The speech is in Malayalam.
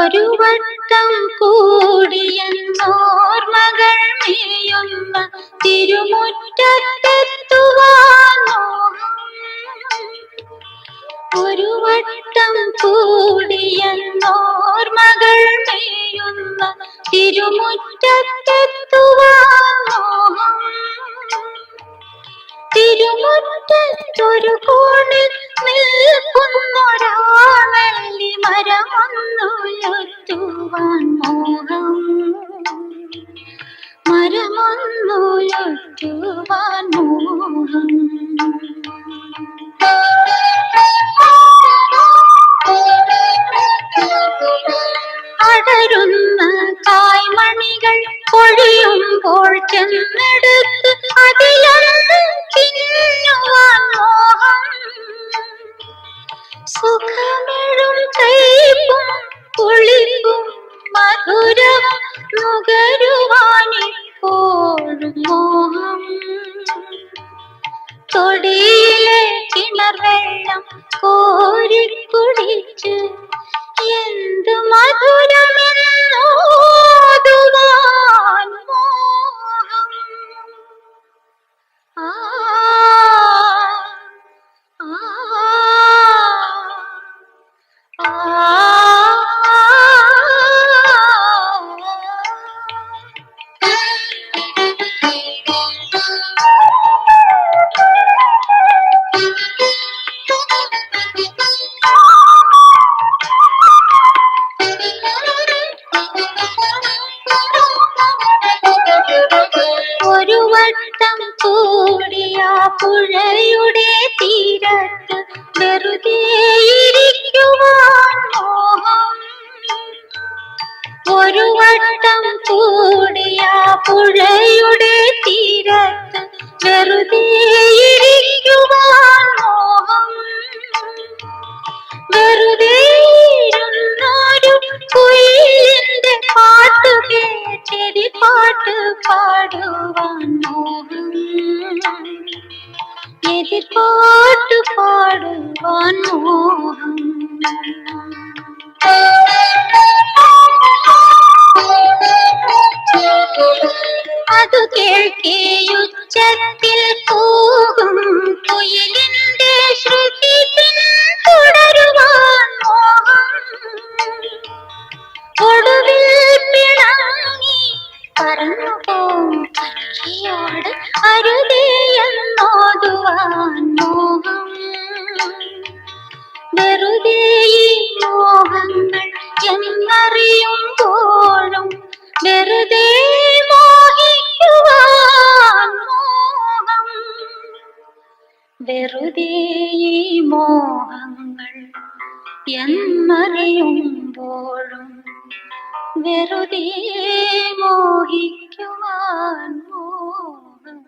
ഒരു വട്ടം കൂടിയെന്നോർമകൾ മേയുന്ന തിരുമുറ്റത്തെത്തുവാൻ മോഹം. ഒരു വട്ടം കൂടിയെന്നോർമകൾ മേയുന്ന തിരുമുറ്റത്തെത്തുവാൻ മോഹം. തിരുമുറ്റത്തൊരു കോണിൽ നിൽക്കുന്നൊരാളല്ലി മരമൊന്നുയർത്തുവാൻ മോഹം. മരമൊന്നുയർത്തുവാൻ മോഹം. അടരുന്ന കായ്മണികൾ പൊഴിയുമ്പോൾ ചെന്നെടുത്ത് അതിലൊന്ന് നുകരുവാനിപ്പോഴും മോഹം. തൊടിയിലെ കിണർ വെള്ളം കോരിക്കുടിച്ച് എന്ത് പുഴയുടെ തീരത്ത് വെറുതെ ഇരിക്കുവാൻ മോഹം. ഒരു വട്ടം കൂടിയ പുഴയുടെ തീരത്ത് വെറുതെ ഇരിക്കുവാൻ മോഹം. വെറുതെ ഇരുന്നൊരു കുയിലിന്റെ പാട്ട് കേട്ടിരി പാട്ട് പാടുവാൻ എതിർപാട്ട് പാടുവാൻ മോഹം അതു കേൾക്കേയുച്ചത്തിൽ പോകും കുയിലിന്റെ ശ്രുതി തുടരുവാൻ ഒടുവിൽ പിണങ്ങി പറന്നു പോകും അരുതേ ഈ മോഹങ്ങൾ എന്നറിയുമ്പോഴും വെറുതെ മോഹിക്കുവാൻ മോഹം. വെറുതെ ഈ മോഹങ്ങൾ എന്നറിയുമ്പോഴും വെറുതെ മോഹിക്കുവാൻ മോഹം.